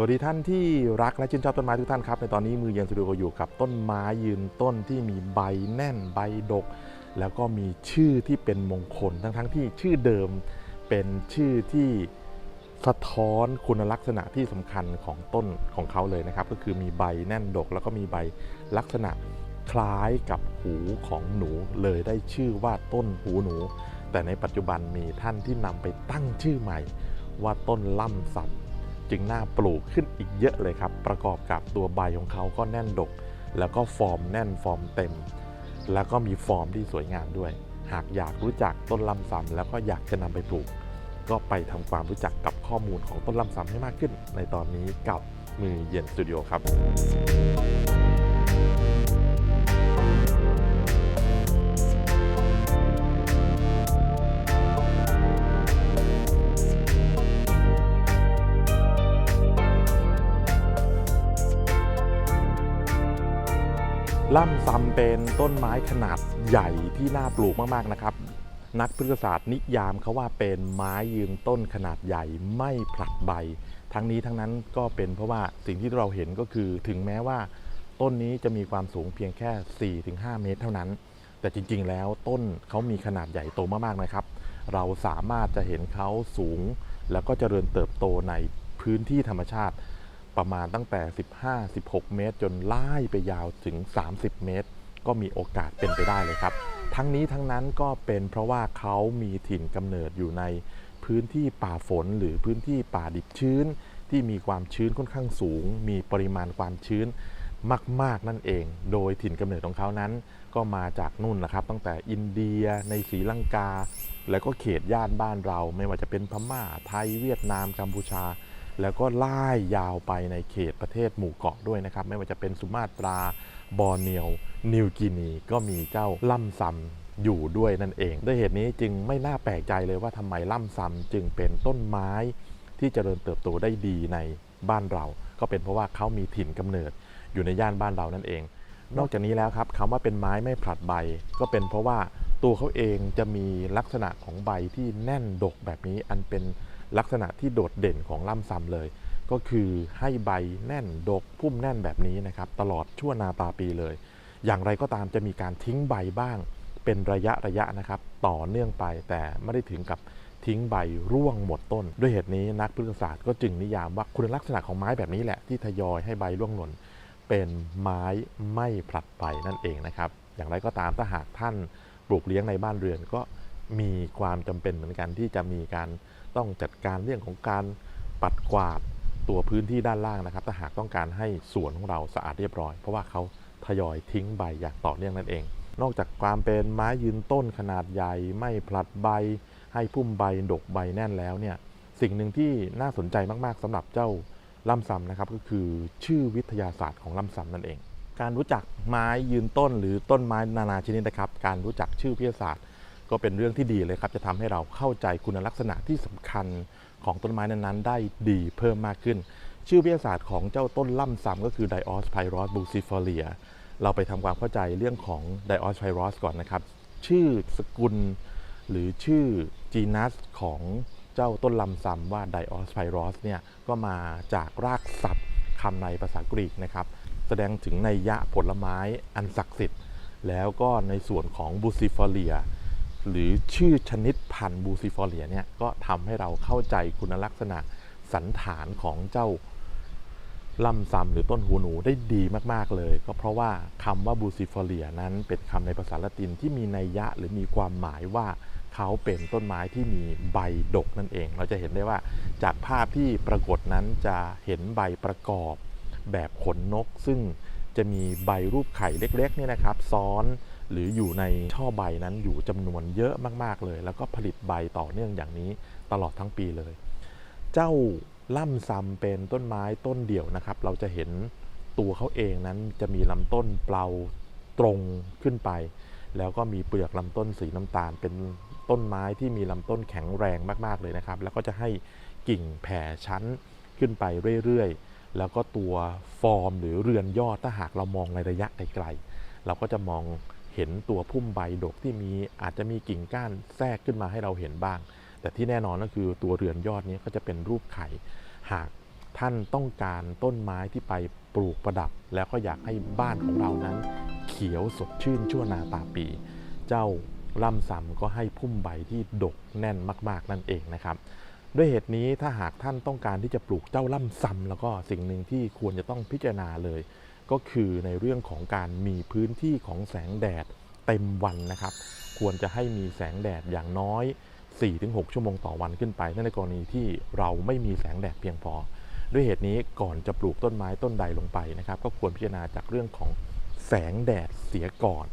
สวัสดีท่านที่รักและชื่นชอบต้นไม้ทุกท่านครับ ในตอนนี้มือเย็นสตูดิโออยู่กับต้นไม้ยืนต้นที่มีใบแน่นใบดก แล้วก็มีชื่อที่เป็นมงคลทั้งทั้งๆที่ชื่อเดิมเป็นชื่อที่สะท้อนคุณลักษณะที่สำคัญของต้นของเขาเลยนะครับ ก็คือมีใบแน่นดก แล้วก็มีใบลักษณะคล้ายกับหูของหนูเลยได้ชื่อว่าต้นหูหนู แต่ในปัจจุบันมีท่านที่นำไปตั้งชื่อใหม่ ว่าต้นล่ำสับ จึงน่าปลูกขึ้นอีกเยอะเลยครับ ประกอบกับตัวใบของเขาก็แน่นดก แล้วก็ฟอร์มแน่นฟอร์มเต็ม แล้วก็มีฟอร์มที่สวยงามด้วย หากอยากรู้จักต้นลำซำแล้วก็อยากจะนำไปปลูก ก็ไปทำความรู้จักกับข้อมูลของต้นลำซำให้มากขึ้น ในตอนนี้กับมือเย็นสตูดิโอครับ ล่ำซำเป็นต้นไม้ขนาดใหญ่ที่น่าปลูกมาก ๆ นะครับ นักพฤกษศาสตร์นิยามเขาว่าเป็นไม้ยืนต้นขนาดใหญ่ไม่ผลัดใบ ทั้งนี้ทั้งนั้นก็เป็นเพราะว่าสิ่งที่เราเห็นก็คือถึงแม้ว่าต้นนี้จะมีความสูงเพียงแค่ 4-5 เมตรเท่านั้น แต่จริง ๆ แล้วต้นเขามีขนาดใหญ่โตมากๆนะครับ เราสามารถจะเห็นเขาสูง แล้วก็เจริญเติบโตในพื้นที่ธรรมชาติ ประมาณตั้งแต่ 15-16 เมตร จนไล่ไปยาวถึง 30 เมตร ก็มีโอกาสเป็นไปได้เลยครับ ทั้งนี้ทั้งนั้นก็เป็นเพราะว่าเขามีถิ่นกำเนิดอยู่ในพื้นที่ป่าฝนหรือพื้นที่ป่าดิบชื้น ที่มีความชื้นค่อนข้างสูง มีปริมาณความชื้นมาก ๆ นั่นเอง โดยถิ่นกำเนิดของเขานั้น ก็มาจากนู่นนะครับ ตั้งแต่อินเดียในศรีลังกา แล้วก็เขตย่านบ้านเรา ไม่ว่าจะเป็นพม่าไทยเวียดนามกัมพูชา แล้วก็ไล่ยาวไปในเขตประเทศหมู่เกาะด้วยนะครับ ไม่ว่าจะเป็นสุมาตราบอร์เนียว นิวกินี ก็มีเจ้าล่ำซำอยู่ด้วยนั่นเอง ด้วยเหตุนี้จึงไม่น่าแปลกใจเลยว่าทำไมล่ำซำจึงเป็นต้นไม้ที่เจริญเติบโตได้ดีในบ้านเรา ก็เป็นเพราะว่าเขามีถิ่นกำเนิดอยู่ในย่านบ้านเรานั่นเอง นอกจากนี้แล้วครับคำว่าเป็นไม้ไม่ผลัดใบ ก็เป็นเพราะว่าตัวเขาเองจะมีลักษณะของใบที่แน่นดกแบบนี้อันเป็น ลักษณะที่โดดเด่นของล่ำซำเลย ก็คือให้ใบแน่นดกพุ่มแน่นแบบนี้นะครับตลอดชั่วนาตาปีเลย อย่างไรก็ตามจะมีการทิ้งใบบ้าง เป็นระยะระยะนะครับต่อเนื่องไปแต่ไม่ได้ถึงกับทิ้งใบร่วงหมดต้น ด้วยเหตุนี้นักพฤกษศาสตร์ก็จึงนิยามว่าคุณลักษณะของไม้แบบนี้แหละที่ทยอยให้ใบร่วงหล่นเป็นไม้ไม่ผลัดใบนั่นเองนะครับอย่างไรก็ตามถ้าหากท่านปลูกเลี้ยงในบ้านเรือนก็มีความจำเป็นเหมือนกันที่จะมีการ ต้องจัดการเรื่องของการปัดกวาดตัวพื้นที่ด้านล่างนะครับ ถ้าหากต้องการให้สวนของเราสะอาดเรียบร้อย เพราะว่าเขาทยอยทิ้งใบอย่างต่อเนื่องนั่นเอง นอกจากความเป็นไม้ยืนต้นขนาดใหญ่ ไม่ผลัดใบ ให้พุ่มใบดกใบแน่นแล้วเนี่ย สิ่งหนึ่งที่น่าสนใจมาก ๆสำหรับเจ้าลำซำนะครับก็คือชื่อวิทยาศาสตร์ของลำซำนั่นเอง การรู้จักไม้ยืนต้นหรือต้นไม้นานาชนิดนะครับ การรู้จักชื่อวิทยาศาสตร์ ก็เป็นเรื่องที่ดีเลยครับ จะทำให้เราเข้าใจคุณลักษณะที่สำคัญของต้นไม้นั้นๆ ได้ดีเพิ่มมากขึ้น ชื่อวิทยาศาสตร์ของเจ้าต้นล่ำซ้ำก็คือ Diospyros bucifolia เราไปทำความเข้าใจเรื่องของ Diospyros ก่อนนะครับ ชื่อสกุล หรือชื่อจีนัสของเจ้าต้นลำซ้ำว่า Diospyros เนี่ยก็มาจากรากศัพท์คำในภาษากรีกนะครับ แสดงถึงในยยะผลไม้อันศักดิ์สิทธิ์แล้วก็ในส่วนของบูซิฟอเลีย หรือชื่อชนิดพันธุ์บูซิฟอเลียเนี่ยก็ทำให้เราเข้าใจคุณลักษณะสันฐานของเจ้าลำซำหรือต้นหูหนูได้ดีมาก ๆ เลย ก็เพราะว่าคำว่าบูซิฟอเลียนั้นเป็นคำในภาษาละตินที่มีนัยยะหรือมีความหมายว่าเขาเป็นต้นไม้ที่มีใบดกนั่นเอง เราจะเห็นได้ว่าจากภาพที่ปรากฏนั้นจะเห็นใบประกอบแบบขนนก ซึ่งจะมีใบรูปไข่เล็กๆนี่นะครับ ซ้อน หรืออยู่ในช่อใบนั้นอยู่จำนวนเยอะมาก ๆเลย แล้วก็ผลิตใบต่อเนื่องอย่างนี้ตลอดทั้งปีเลย เจ้าล่ำซำเป็นต้นไม้ต้นเดี่ยวนะครับ เราจะเห็นตัวเขาเองนั้นจะมีลำต้นเปล่าตรงขึ้นไป แล้วก็มีเปลือกลำต้นสีน้ำตาล เป็นต้นไม้ที่มีลำต้นแข็งแรงมากๆเลยนะครับ แล้วก็จะให้กิ่งแผ่ชั้นขึ้นไปเรื่อยๆ แล้วก็ตัวฟอร์มหรือเรือนยอดถ้าหากเรามองในระยะไกลๆเราก็จะมอง เห็นตัวพุ่มใบดกที่มีอาจจะมีกิ่งก้านแทรกขึ้นมาให้เราเห็นบ้าง แต่ที่แน่นอนก็คือตัวเรือนยอดนี้ก็จะเป็นรูปไข่ หากท่านต้องการต้นไม้ที่ไปปลูกประดับ แล้วก็อยากให้บ้านของเรานั้น เขียวสดชื่นชั่วนาตาปี เจ้าล่ำซำก็ให้พุ่มใบที่ดกแน่นมาก ๆ นั่นเองนะครับ ด้วยเหตุนี้ถ้าหากท่านต้องการที่จะปลูกเจ้าล่ำซำแล้วก็สิ่งหนึ่งที่ควรจะต้องพิจารณาเลย ก็คือในเรื่องของการมีพื้นที่ของแสงแดดเต็มวันนะครับ ควรจะให้มีแสงแดดอย่างน้อย 4-6 ชั่วโมงต่อวันขึ้นไปนั่นในกรณีที่เราไม่มีแสงแดดเพียงพอ ด้วยเหตุนี้ก่อนจะปลูกต้นไม้ต้นใดลงไปนะครับ ก็ควรพิจารณาจากเรื่องของแสงแดดเสียก่อน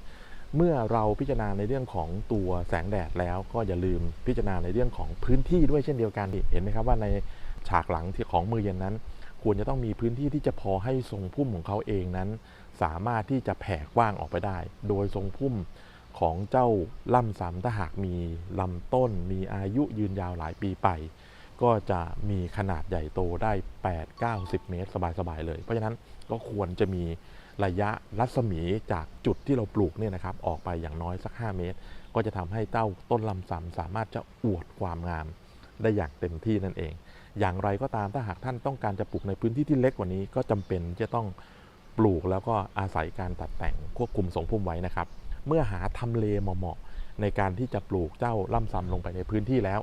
เมื่อเราพิจารณาในเรื่องของตัวแสงแดดแล้วก็อย่าลืมพิจารณาในเรื่องของพื้นที่ด้วยเช่นเดียวกันเห็นไหมครับว่าในฉากหลังที่ของมือเย็นนั้น ควรจะต้องมีพื้นที่ที่จะพอให้ทรงพุ่มของเขาเองนั้น สามารถที่จะแผ่กว้างออกไปได้ โดยทรงพุ่มของเจ้าล่ำซ้ำถ้าหากมีลำต้น มีอายุยืนยาวหลายปีไป ก็จะมีขนาดใหญ่โตได้ 8-90 เมตร สบายๆเลย เพราะฉะนั้นก็ควรจะมีระยะรัศมีจากจุดที่เราปลูกเนี่ยนะครับออกไปอย่างน้อยสัก 5 เมตร ก็จะทำให้เต้าต้นลำซ้ำสามารถจะอวดความงามได้อย่างเต็มที่นั่นเอง อย่างไรก็ตามถ้าหากท่านต้องการจะปลูกในพื้นที่ที่เล็กกว่านี้ก็จำเป็นจะต้องปลูกแล้วก็อาศัยการตัดแต่งควบคุมทรงพุ่มไว้นะครับ เมื่อหาทำเลเหมาะในการที่จะปลูกเจ้าล่ำซำลงไปในพื้นที่แล้ว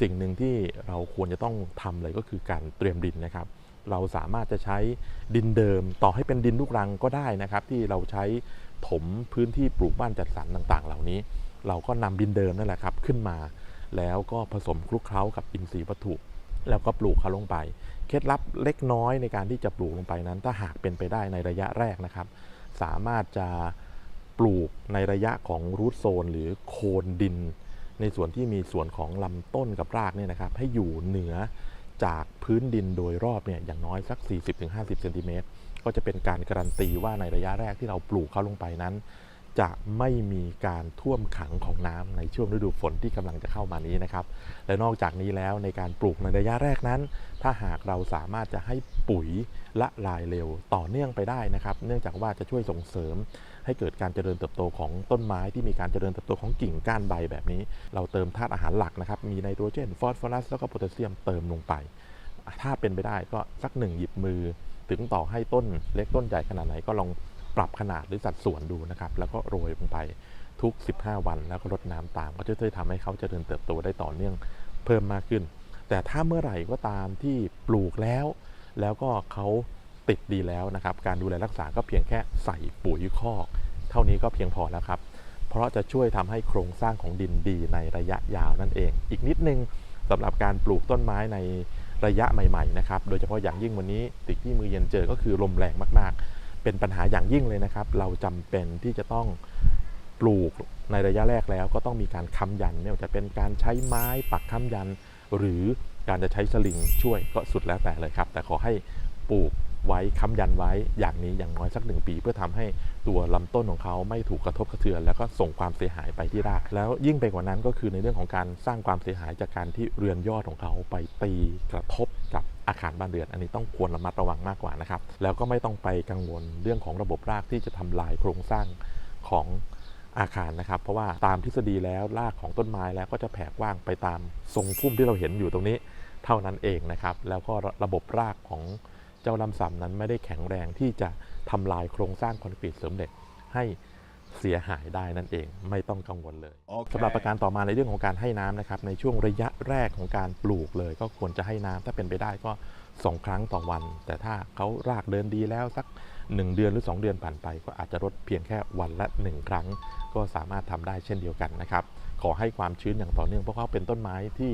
สิ่งหนึ่งที่เราควรจะต้องทำเลยก็คือการเตรียมดินนะครับ เราสามารถจะใช้ดินเดิมต่อให้เป็นดินลูกรังก็ได้นะครับ ที่เราใช้ถมพื้นที่ปลูกบ้านจัดสรรต่าง ๆ เหล่านี้ เราก็นำดินเดิมนั่นแหละครับขึ้นมา แล้วก็ผสมคลุกเคล้ากับอินทรีย์วัตถุ แล้วก็ปลูกเขาลงไป เคล็ดลับเล็กน้อยในการที่จะปลูกลงไปนั้น ถ้าหากเป็นไปได้ในระยะแรกนะครับ สามารถจะปลูกในระยะของรูทโซนหรือโคนดิน ในส่วนที่มีส่วนของลำต้นกับรากเนี่ยนะครับ ให้อยู่เหนือจากพื้นดินโดยรอบเนี่ยอย่างน้อยสัก 40-50เซนติเมตรก็จะเป็นการการันตีว่าในระยะแรกที่เราปลูกเขาลงไปนั้น จะไม่มีการท่วมขังของน้ำในช่วงฤดูฝนที่กำลังจะเข้ามานี้นะครับ และนอกจากนี้แล้วในการปลูกในระยะแรกนั้น ถ้าหากเราสามารถจะให้ปุ๋ยละลายเร็วต่อเนื่องไปได้นะครับ เนื่องจากว่าจะช่วยส่งเสริม ให้เกิดการเจริญเติบโตของต้นไม้ที่มีการเจริญเติบโตของกิ่งก้านใบแบบนี้ เราเติมธาตุอาหารหลักนะครับ มีไนโตรเจน ฟอสฟอรัส แล้วก็โพแทสเซียมเติมลงไป ถ้าเป็นไปได้ก็สักหนึ่งหยิบมือ ถึงต่อให้ต้นเล็กต้นใหญ่ขนาดไหนก็ลอง ปรับขนาดหรือสัดส่วนดูนะครับ แล้วก็โรยลงไปทุก 15 วัน แล้วก็รดน้ำตาม ก็จะช่วยทำให้เขาเจริญเติบโตได้ต่อเนื่องเพิ่มมากขึ้น แต่ถ้าเมื่อไหร่ก็ตามที่ปลูกแล้ว แล้วก็เขาติดดีแล้วนะครับ การดูแลรักษาก็เพียงแค่ใส่ปุ๋ยคอก เท่านี้ก็เพียงพอแล้วครับ เพราะจะช่วยทำให้โครงสร้างของดินดีในระยะยาวนั่นเอง อีกนิดนึงสำหรับการปลูกต้นไม้ในระยะใหม่ๆนะครับ โดยเฉพาะอย่างยิ่งวันนี้สิ่งที่มือเย็นเจอก็คือลมแรงมากๆ เป็นปัญหาอย่างยิ่งเลยนะครับ เราจำเป็นที่จะต้องปลูกในระยะแรกแล้วก็ต้องมีการค้ำยันไม่ว่าจะเป็นการใช้ไม้ปักค้ำยัน หรือการจะใช้สลิงช่วยก็สุดแล้วแต่เลยครับ แต่ขอให้ปลูก ไว้ค้ำยันไว้อย่างนี้อย่างน้อยสักหนึ่งปี เพื่อทำให้ตัวลำต้นของเขาไม่ถูกกระทบกระเทือน แล้วก็ส่งความเสียหายไปที่ราก แล้วยิ่งไปกว่านั้นก็คือในเรื่องของการสร้างความเสียหายจากการที่เรือนยอดของเขาไปตีกระทบกับอาคารบ้านเรือน อันนี้ต้องควรระมัดระวังมากกว่านะครับ แล้วก็ไม่ต้องไปกังวลเรื่องของระบบรากที่จะทำลายโครงสร้างของอาคารนะครับ เพราะว่าตามทฤษฎีแล้วรากของต้นไม้แล้วก็จะแผ่กว้างไปตามทรงพุ่มที่เราเห็นอยู่ตรงนี้ เท่านั้นเองนะครับ แล้วก็ระบบรากของ จ้าลำซำนั้นไม่ได้แข็งแรงที่จะทำลายโครงสร้างคอนกรีตเสริมเหล็กให้เสียหายได้นั่นเองไม่ต้องกังวลเลย Okay. สำหรับประการต่อมาในเรื่องของการให้น้ำนะครับในช่วงระยะแรกของการปลูกเลย ก็ควรจะให้น้ำถ้าเป็นไปได้ก็ 2 ครั้งต่อวัน แต่ถ้าเขารากเดินดีแล้วสัก 1 เดือนหรือ 2 เดือนผ่านไป ก็อาจจะลดเพียงแค่วันละ 1 ครั้ง ก็สามารถทำได้เช่นเดียวกันนะครับขอให้ความชื้นอย่างต่อเนื่องเพราะเขาเป็นต้นไม้ที่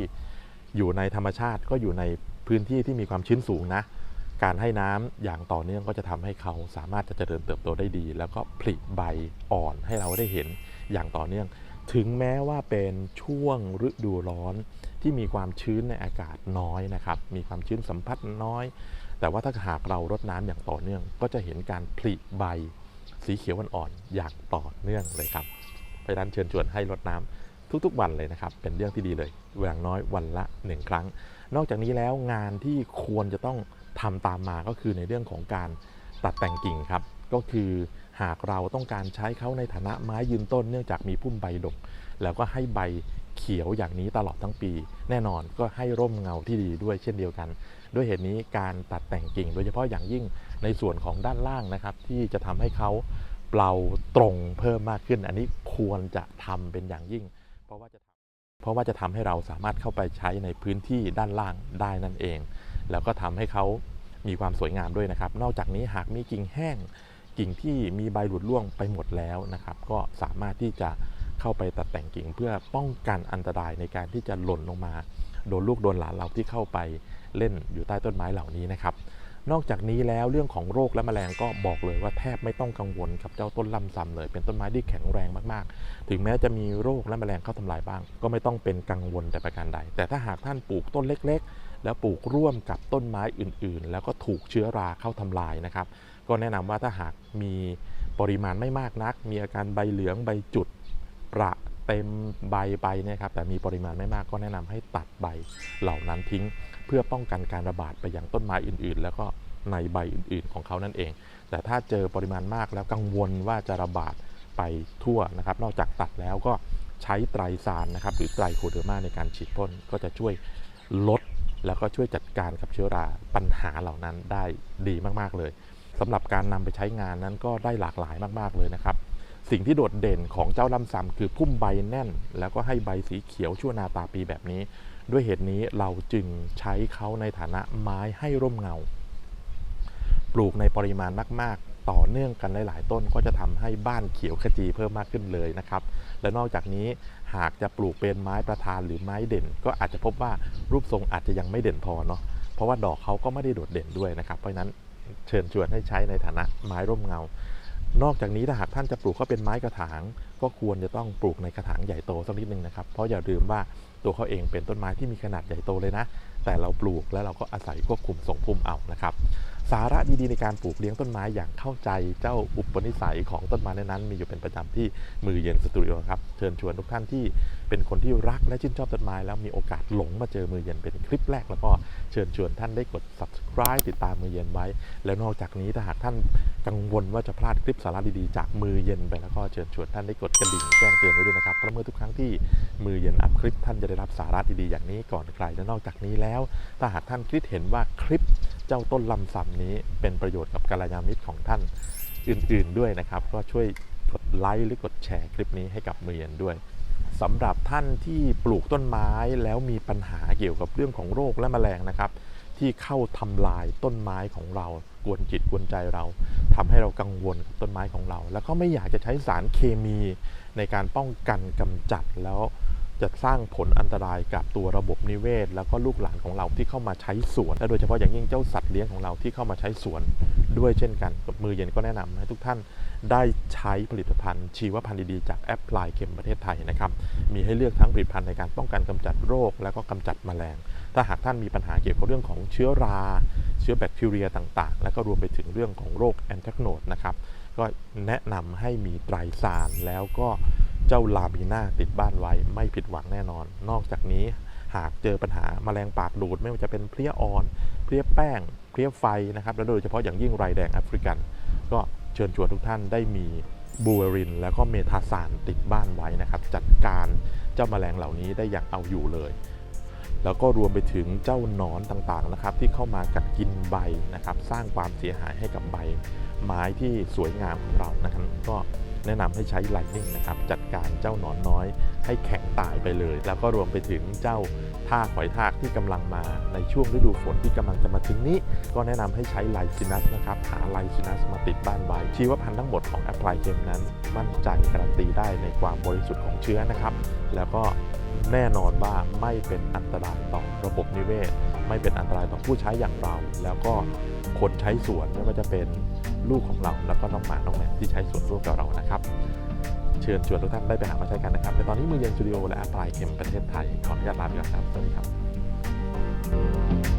อยู่ในธรรมชาติก็อยู่ในพื้นที่ที่มีความชื้นสูงนะ การให้น้ำอย่างต่อเนื่องก็จะทำให้เขาสามารถจะเจริญเติบโตได้ดี แล้วก็ผลิใบอ่อนให้เราได้เห็นอย่างต่อเนื่อง ถึงแม้ว่าเป็นช่วงฤดูร้อนที่มีความชื้นในอากาศน้อยนะครับ มีความชื้นสัมผัสน้อย แต่ว่าถ้าหากเรารดน้ำอย่างต่อเนื่อง ก็จะเห็นการผลิใบสีเขียวอ่อนๆอย่างต่อเนื่องเลยครับ เพราะฉะนั้นเชิญชวนให้รดน้ำทุกๆวันเลยนะครับ เป็นเรื่องที่ดีเลยอย่างน้อยวันละหนึ่งครั้ง นอกจากนี้แล้วงานที่ควรจะต้อง ทำตามมาก็คือในเรื่องของการตัดแต่งกิ่งครับ ก็คือหากเราต้องการใช้เขาในฐานะไม้ยืนต้นเนื่องจากมีพุ่มใบดก แล้วก็ให้ใบเขียวอย่างนี้ตลอดทั้งปี แน่นอนก็ให้ร่มเงาที่ดีด้วยเช่นเดียวกัน ด้วยเหตุนี้การตัดแต่งกิ่ง โดยเฉพาะอย่างยิ่งในส่วนของด้านล่างนะครับ ที่จะทำให้เขาเปล่าตรงเพิ่มมากขึ้น อันนี้ควรจะทำเป็นอย่างยิ่ง เพราะว่าจะเพราะว่าจะทำให้เราสามารถเข้าไปใช้ในพื้นที่ด้านล่างได้นั่นเอง แล้วก็ทำให้เขามีความสวยงามด้วยนะครับ นอกจากนี้หากมีกิ่งแห้งกิ่งที่มีใบหลุดร่วงไปหมดแล้วนะครับ ก็สามารถที่จะเข้าไปตัดแต่งกิ่งเพื่อป้องกันอันตรายในการที่จะหล่นลงมา โดนลูกโดนหลานเราที่เข้าไปเล่นอยู่ใต้ต้นไม้เหล่านี้นะครับนอกจากนี้แล้วเรื่องของโรคและแมลงก็บอกเลยว่าแทบไม่ต้องกังวลกับเจ้าต้นลำซำเลย เป็นต้นไม้ที่แข็งแรงมากๆ ถึงแม้จะมีโรคและแมลงเข้าทำลายบ้าง ก็ไม่ต้องเป็นกังวลแต่ประการใด แต่ถ้าหากท่านปลูกต้นเล็ก แล้วปลูกร่วมกับต้นไม้อื่นๆ แล้วก็ถูกเชื้อราเข้าทำลายนะครับ ก็แนะนำว่าถ้าหากมีปริมาณไม่มากนัก มีอาการใบเหลืองใบจุดประเต็มใบไปนะครับแต่มีปริมาณไม่มากก็แนะนำให้ตัดใบเหล่านั้นทิ้ง เพื่อป้องกันการระบาดไปยังต้นไม้อื่นๆ แล้วก็ในใบอื่นๆของเขานั่นเอง แต่ถ้าเจอปริมาณมากแล้วกังวลว่าจะระบาดไปทั่วนะครับ นอกจากตัดแล้วก็ใช้ไตรซานนะครับหรือไตรโคเดอร์มาในการฉีดพ่นก็จะช่วยลด แล้วก็ช่วยจัดการกับเชื้อราปัญหาเหล่านั้นได้ดีมากๆเลยสำหรับการนำไปใช้งานนั้นก็ได้หลากหลายมากๆเลยนะครับ สิ่งที่โดดเด่นของเจ้าลำซำคือพุ่มใบแน่น แล้วก็ให้ใบสีเขียวชั่วนาตาปีแบบนี้ ด้วยเหตุนี้เราจึงใช้เขาในฐานะไม้ให้ร่มเงา ปลูกในปริมาณมาก ๆ ต่อเนื่องกันหลาย ๆ ต้นก็จะทำให้บ้านเขียวขจีเพิ่มมากขึ้นเลยนะครับ และนอกจากนี้หากจะปลูกเป็นไม้ประธานหรือไม้เด่น ก็อาจจะพบว่ารูปทรงอาจจะยังไม่เด่นพอเนาะเพราะว่าดอกเขาก็ไม่ได้โดดเด่นด้วยนะครับ เพราะฉะนั้นเชิญชวนให้ใช้ในฐานะไม้ร่มเงา นอกจากนี้ถ้าหากท่านจะปลูกเขาเป็นไม้กระถาง ก็ควรจะต้องปลูกในกระถางใหญ่โตสักนิดนึงนะครับเพราะอย่าลืมว่าตัวเขาเองเป็นต้นไม้ที่มีขนาดใหญ่โตเลยนะ แต่เราปลูกแล้วเราก็อาศัยควบคุมส่งพุ่มเอานะครับ สาระดีๆในการปลูกเลี้ยงต้นไม้อย่างเข้าใจเจ้าอุปนิสัยของต้นไม้นั้นๆมีอยู่เป็นประจำที่มือเย็นสตูดิโอครับ เชิญชวนทุกท่านที่เป็นคนที่รักและชื่นชอบต้นไม้ แล้วมีโอกาสหลงมาเจอมือเย็นเป็นคลิปแรก แล้วก็เชิญชวนท่านได้กด subscribe ติดตามมือเย็นไว้ แล้วนอกจากนี้ถ้าหากท่านกังวลว่าจะพลาดคลิปสาระดีๆ จากมือเย็นไปแล้วก็เชิญชวนท่านได้กดกระดิ่งแจ้งเตือนไว้ด้วยนะครับเพราะเมื่อทุกครั้งที่มือเย็นอัพคลิปท่านจะได้รับสาระดีๆอย่างนี้ก่อนใครและนอกจากนี้แล้ว ถ้าหากท่านคิดเห็นว่าคลิป เจ้าต้นลำซำนี้เป็นประโยชน์กับกัลยาณมิตรของท่านอื่นๆด้วยนะครับ ก็ช่วยกดไลค์หรือกดแชร์คลิปนี้ให้กับมือเย็นด้วยสำหรับท่านที่ปลูกต้นไม้แล้วมีปัญหาเกี่ยวกับเรื่องของโรคและแมลงนะครับ ที่เข้าทำลายต้นไม้ของเรากวนจิตกวนใจเราทำให้เรากังวลกับต้นไม้ของเรา แล้วก็ไม่อยากจะใช้สารเคมีในการป้องกันกำจัดแล้ว จะสร้างผลอันตรายกับตัวระบบนิเวศ แล้วก็ลูกหลานของเราที่เข้ามาใช้สวน และโดยเฉพาะอย่างยิ่งเจ้าสัตว์เลี้ยงของเราที่เข้ามาใช้สวน ด้วยเช่นกันกับมือเย็นก็แนะนำให้ทุกท่านได้ใช้ผลิตภัณฑ์ชีวพันธุ์ดีๆจากแอปพลายเข็มประเทศไทยนะครับ มีให้เลือกทั้งผลิตภัณฑ์ในการป้องกันกำจัดโรค แล้วก็กำจัดแมลง ถ้าหากท่านมีปัญหาเกี่ยวกับเรื่องของเชื้อรา เชื้อแบคทีเรียต่างๆ แล้วก็รวมไปถึงเรื่องของโรคแอนแทกโนดนะครับ ก็แนะนำให้มีไตรซานแล้วก็ เจ้าลาบีน่าติดบ้านไว้ไม่ผิดหวังแน่นอน นอกจากนี้หากเจอปัญหาแมลงปากดูด ไม่ว่าจะเป็นเพลี้ยอ่อน เพลี้ยแป้ง เพลี้ยไฟนะครับและโดยเฉพาะอย่างยิ่งไรแดงแอฟริกัน ก็เชิญชวนทุกท่านได้มีบูเวริน แล้วก็เมทาซานติดบ้านไว้นะครับ จัดการเจ้าแมลงเหล่านี้ได้อย่างเอาอยู่เลย แล้วก็รวมไปถึงเจ้าหนอนต่างๆนะครับ ที่เข้ามากัดกินใบนะครับ สร้างความเสียหายให้กับใบ ไม้ที่สวยงามของเรานะครับก็ แนะนำให้ใช้ไลนิ่งนะครับจัดการเจ้าหนอนน้อย ให้แข็งตายไปเลย แล้วก็รวมไปถึงเจ้าท่าหอยทากที่กำลังมาในช่วงฤดูฝนที่กำลังจะมาถึงนี้ ก็แนะนำให้ใช้ไลซินัสนะครับหาไลซินัสมาติดบ้านไว้ชีวพันธุ์ทั้งหมดของแอปพลายเกมนั้น มั่นใจการันตีได้ในความบริสุทธิ์ของเชื้อนะครับ แล้วก็แน่นอนว่าไม่เป็นอันตรายต่อระบบนิเวศ ไม่เป็นอันตรายต่อผู้ใช้อย่างเรา แล้วก็ คนใช้สวนไม่ว่าจะเป็นลูกของเราแล้วก็น้องหมา น้องแมวที่ใช้สวนร่วมกับเรานะครับ เชิญชวนทุกท่านได้ไปหามาใช้กันนะครับในตอนนี้มือเย็นสตูดิโอและแอปพลายเข็มประเทศไทยขออนุญาตลาไปก่อนครับสวัสดีครับ